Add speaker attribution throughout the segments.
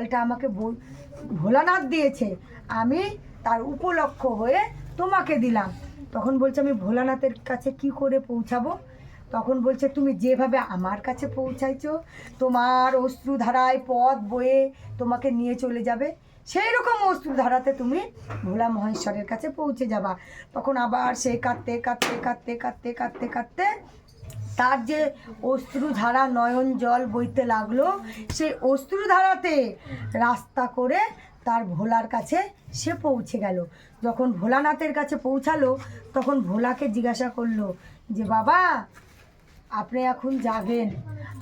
Speaker 1: ফলটা আমাকে ভোলানাথ দিয়েছে। আমি তার উপলক্ষ হয়ে তোমাকে দিলাম। তখন বলছে, আমি ভোলানাথের কাছে কি করে পৌঁছাবো? তখন বলছে, তুমি যেভাবে আমার কাছে পৌঁছাইছ, তোমার অশ্রুধারায় পথ বয়ে তোমাকে নিয়ে চলে যাবে সেই রকম অশ্রুধারাতে তুমি ভোলা মহেশ্বরের কাছে পৌঁছে যাবা। তখন আবার সে কাঁদতে কাঁদতে কাঁদতে কাঁদতে কাঁদতে কাঁদতে তার যে অশ্রুধারা নয়ন জল বইতে লাগল, সেই অশ্রুধারাতে রাস্তা করে তার ভোলার কাছে সে পৌঁছে গেল। যখন ভোলানাথের কাছে পৌঁছালো, তখন ভোলাকে জিজ্ঞাসা করল যে, বাবা, আপনি এখন যাবেন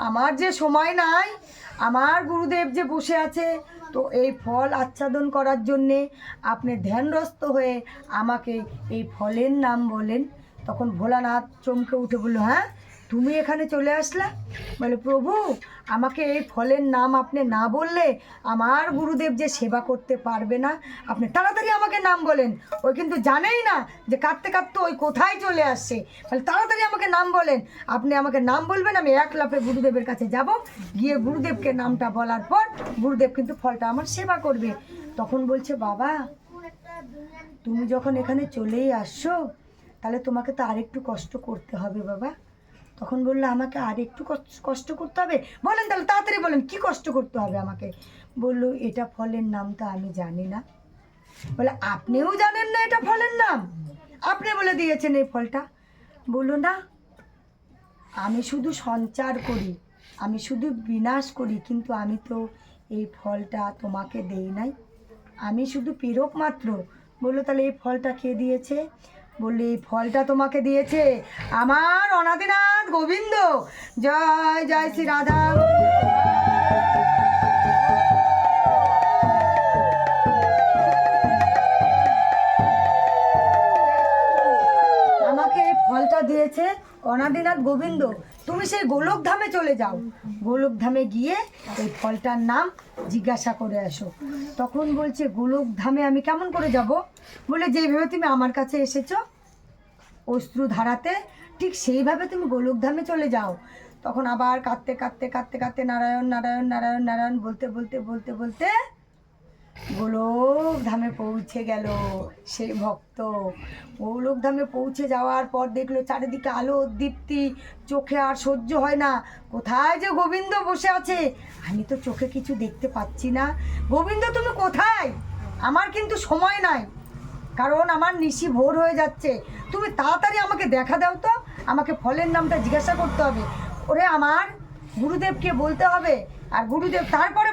Speaker 1: আমার যে সময় নাই, আমার গুরুদেব যে বসে আছে, তো এই ফল আচ্ছাদন করার জন্যে আপনি ধ্যানগ্রস্ত হয়ে আমাকে এই ফলের নাম বলেন। তখন ভোলানাথ চমকে উঠে বলল হ্যাঁ তুমি এখানে চলে আসলা? বলে, প্রভু, আমাকে এই ফলের নাম আপনি না বললে আমার গুরুদেব যে সেবা করতে পারবে না। আপনি তাড়াতাড়ি আমাকে নাম বলেন। ওই কিন্তু জানেই না যে কাঁদতে কাঁদতে ওই কোথায় চলে আসছে। বলে, তাড়াতাড়ি আমাকে নাম বলেন। আপনি আমাকে নাম বলবেন, আমি এক লাফে গুরুদেবের কাছে যাব। গিয়ে গুরুদেবকে নামটা বলার পর গুরুদেব কিন্তু ফলটা আমার সেবা করবে। তখন বলছে, বাবা, তুমি যখন এখানে চলেই আসছো, তাহলে তোমাকে তো আরেকটু কষ্ট করতে হবে বাবা। তখন বলল, আমাকে আর একটু কষ্ট- করতে হবে? বলেন তাহলে, তাড়াতাড়ি বলেন, কি কষ্ট করতে হবে আমাকে? বলল, এটা ফলের নাম তো আমি জানি না। বলে, আপনিও জানেন না এটা ফলের নাম? আপনি বলে দিয়েছেন এই ফলটা। বলল, না, আমি শুধু সঞ্চার করি, আমি শুধু বিনাশ করি, কিন্তু আমি তো এই ফলটা তোমাকে দেই নাই। আমি শুধু প্রেরক মাত্র। বলল, তাহলে এই ফলটা কে দিয়েছে? বললে ফলটা তোমাকে দিয়েছে আমার অনাদিনাথ গোবিন্দ। জয় জয় শ্রী রাধা। দিয়েছে অনাদিনাথ গোবিন্দ। তুমি সেই গোলক ধামে চলে যাও। গোলক ধামে গিয়ে এই ফলটার নাম জিজ্ঞাসা করে আসো। তখন বলছে গোলক ধামে আমি কেমন করে যাব? বলে, যেভাবে তুমি আমার কাছে এসেছ অশ্রু ধারাতে ঠিক সেইভাবে তুমি গোলক ধামে চলে যাও। তখন আবার কাঁদতে কাঁদতে কাঁদতে কাঁদতে নারায়ণ নারায়ণ নারায়ণ নারায়ণ বলতে বলতে বলতে বলতে গোলক ধামে পৌঁছে গেল সেই ভক্ত। গোলক ধামে পৌঁছে যাওয়ার পর দেখল চারিদিকে আলো দীপ্তি চোখে আর সহ্য হয় না। কোথায় যে গোবিন্দ বসে আছে? আমি তো চোখে কিছু দেখতে পাচ্ছি না। গোবিন্দ, তুমি কোথায়? আমার কিন্তু সময় নাই, কারণ আমার নিশি ভোর হয়ে যাচ্ছে। তুমি তাড়াতাড়ি আমাকে দেখা দাও তো। আমাকে ফলের নামটা জিজ্ঞাসা করতে হবে। ওরে আমার গুরুদেবকে বলতে হবে। আর গুরুদেব তারপরে